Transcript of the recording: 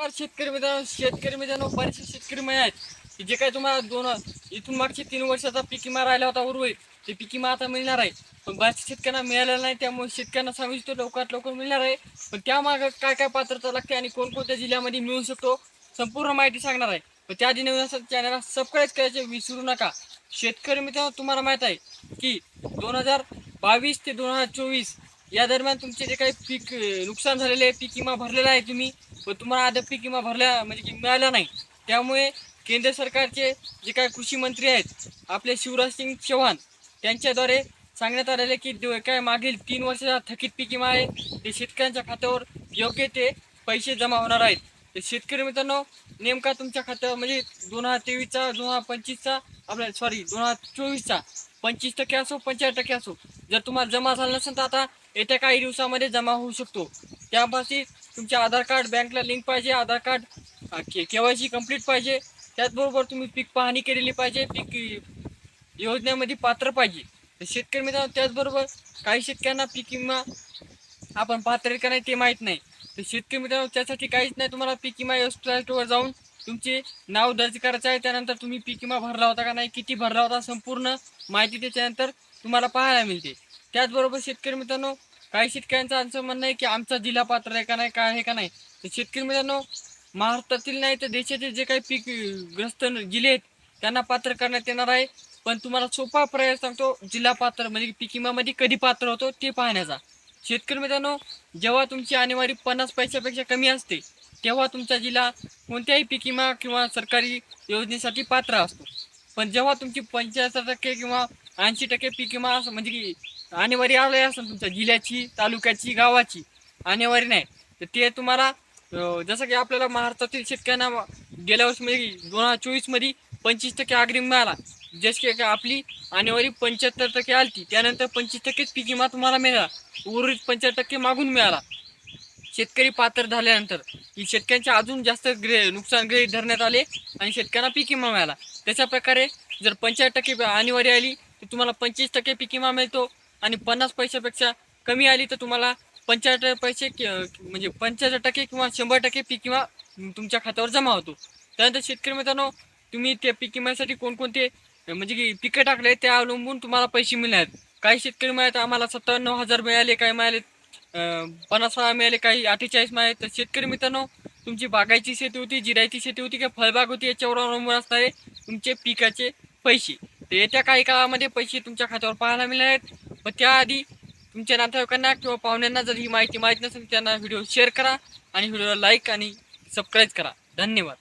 नमस्कार शेतकरी मित्रांनो शेतकरी मित्रांनो बरेचसे शेतकरी मिळे आहेत. की जे काय तुम्हाला दोन इथून मागचे तीन वर्षाचा पीक विमा राहिला होता उर्वरित. ते पीक विमा आता मिळणार आहे. पण बऱ्याच शेतकऱ्यांना मिळालेला नाही. त्यामुळे शेतकऱ्यांना सांगू इच्छितो लवकरात लवकर मिळणार आहे. पण त्यामागं काय काय पात्रता लागते आणि कोणकोणत्या जिल्ह्यामध्ये मिळू शकतो संपूर्ण माहिती सांगणार आहे. पण त्याआधी नवीन असं चॅनलला सबस्क्राईब करायचे विसरू नका. शेतकरी मित्रांनो तुम्हाला माहीत आहे की दोन हजार बावीस ते दोन हजार चोवीस या दरम्यान तुमचे जे काही पीक नुकसान झालेले आहे पीक विमा भरलेला आहे तुम्ही. पण तुम्हाला अद्याप किंवा भरल्या म्हणजे की मिळाला नाही. त्यामुळे केंद्र सरकारचे जे काही कृषी मंत्री आहेत आपले शिवराज सिंग चौहान त्यांच्याद्वारे सांगण्यात आलेले की काय मागील तीन वर्षाचा थकीत पीक विमा आहे. ते शेतकऱ्यांच्या खात्यावर योग्य ते पैसे जमा होणार आहेत. तर शेतकरी मित्रांनो नेमका तुमच्या खात्यावर म्हणजे दोन हजार तेवीसचा दोन हजार पंचवीसचा आपल्या सॉरी दोन हजार चोवीसचा पंचवीस टक्के असो पंचेचाळीस टक्के असो जर तुम्हाला जमा झाला नसेल तर आता येत्या काही दिवसामध्ये जमा होऊ शकतो. त्यापाशी तुमचे आधार कार्ड बँकला लिंक पाहिजे Aadhaar card K KYC complete पाहिजे. त्याचबरोबर तुम्ही पीक पाहणी केलेली पाहिजे पीक योजनेमध्ये पात्र पाहिजे. तर शेतकरी मित्रांनो त्याचबरोबर काही शेतकऱ्यांना पीक विमा आपण पात्र आहे का नाही ते माहीत नाही. तर शेतकरी मित्रांनो त्यासाठी काहीच नाही. तुम्हाला पीक विमा वेबसाईटवर जाऊन तुमचे नाव दर्ज करायचं आहे. त्यानंतर तुम्ही पीक विमा भरला होता का नाही किती भरला होता संपूर्ण माहिती त्याच्यानंतर तुम्हाला पाहायला मिळते. त्याचबरोबर शेतकरी मित्रांनो काही शेतकऱ्यांचं आमचं म्हणणं आहे की आमचा जिल्हा पात्र आहे का नाही काय आहे का नाही. तर शेतकरी मित्रांनो महाराष्ट्रातील नाही तर देशाचे जे काही पीक ग्रस्त जिल्हे आहेत त्यांना पात्र करण्यात येणार आहे. पण तुम्हाला सोपा पर्याय सांगतो जिल्हा पात्र म्हणजे पीक विमामध्ये कधी पात्र होतो ते पाहण्याचा. शेतकरी मित्रांनो जेव्हा तुमची आणेवारी पन्नास पैशापेक्षा कमी असते तेव्हा तुमचा जिल्हा कोणत्याही पीक विमा किंवा सरकारी योजनेसाठी पात्र असतो. पण जेव्हा तुमची पंच्याहत्तर टक्के किंवा ऐंशी टक्के पीक विमा असं म्हणजे की आणेवारी आलं असेल तुमच्या जिल्ह्याची तालुक्याची गावाची आणेवारी नाही. तर ते तुम्हाला जसं की आपल्याला महाराष्ट्रातील शेतकऱ्यांना गेल्या वर्षीमध्ये म्हणजे दोन हजार चोवीसमध्ये पंचवीस टक्के अग्रिम मिळाला. जसे की आपली आणेवारी पंच्याहत्तर टक्के आली त्यानंतर पंचवीस टक्केच पीक विमा तुम्हाला मिळाला. उर्वरित पंच्याहत्तर टक्के मागून मिळाला. शेतकरी पात्र झाल्यानंतर की शेतकऱ्यांचे अजून जास्त ग्रे नुकसान ग्रहित धरण्यात आले आणि शेतकऱ्यांना पीक विमा मिळाला. तशा प्रकारे जर पंच्याहत्तर टक्के आणीवारी आली तर तुम्हाला पंचवीस टक्के पीक विमा मिळतो. आणि पन्नास पैशापेक्षा कमी आली तर तुम्हाला पंच्याहत्तर पैसे म्हणजे पंच्याहत्तर टक्के किंवा शंभर टक्के पीक किंवा तुमच्या खात्यावर जमा होतो. त्यानंतर शेतकरी मित्रांनो तुम्ही त्या पीक विम्यासाठी कोणकोणते म्हणजे की पिकं टाकले ते अवलंबून तुम्हाला पैसे मिळणार. काही शेतकरी मिळाले आम्हाला सत्त्याण्णव हजार मिळाले काही मिळाले पन्नास हजार मिळाले काही अठ्ठेचाळीस मिळाले. तर शेतकरी मित्रांनो तुमची बागायची शेती होती जिरायची शेती होती किंवा फळबाग होती याच्यावर अवलंबून असणारे तुमचे पिकाचे पैसे. तर येत्या काही काळामध्ये पैसे तुमच्या खात्यावर पाहायला मिळणार आहेत. पण त्याआधी तुमच्या नातेवाईकांना किंवा पाहुण्यांना जर ही माहिती माहीत नसेल त्यांना व्हिडिओ शेअर करा आणि व्हिडिओला लाईक आणि सबस्क्राईब करा. धन्यवाद.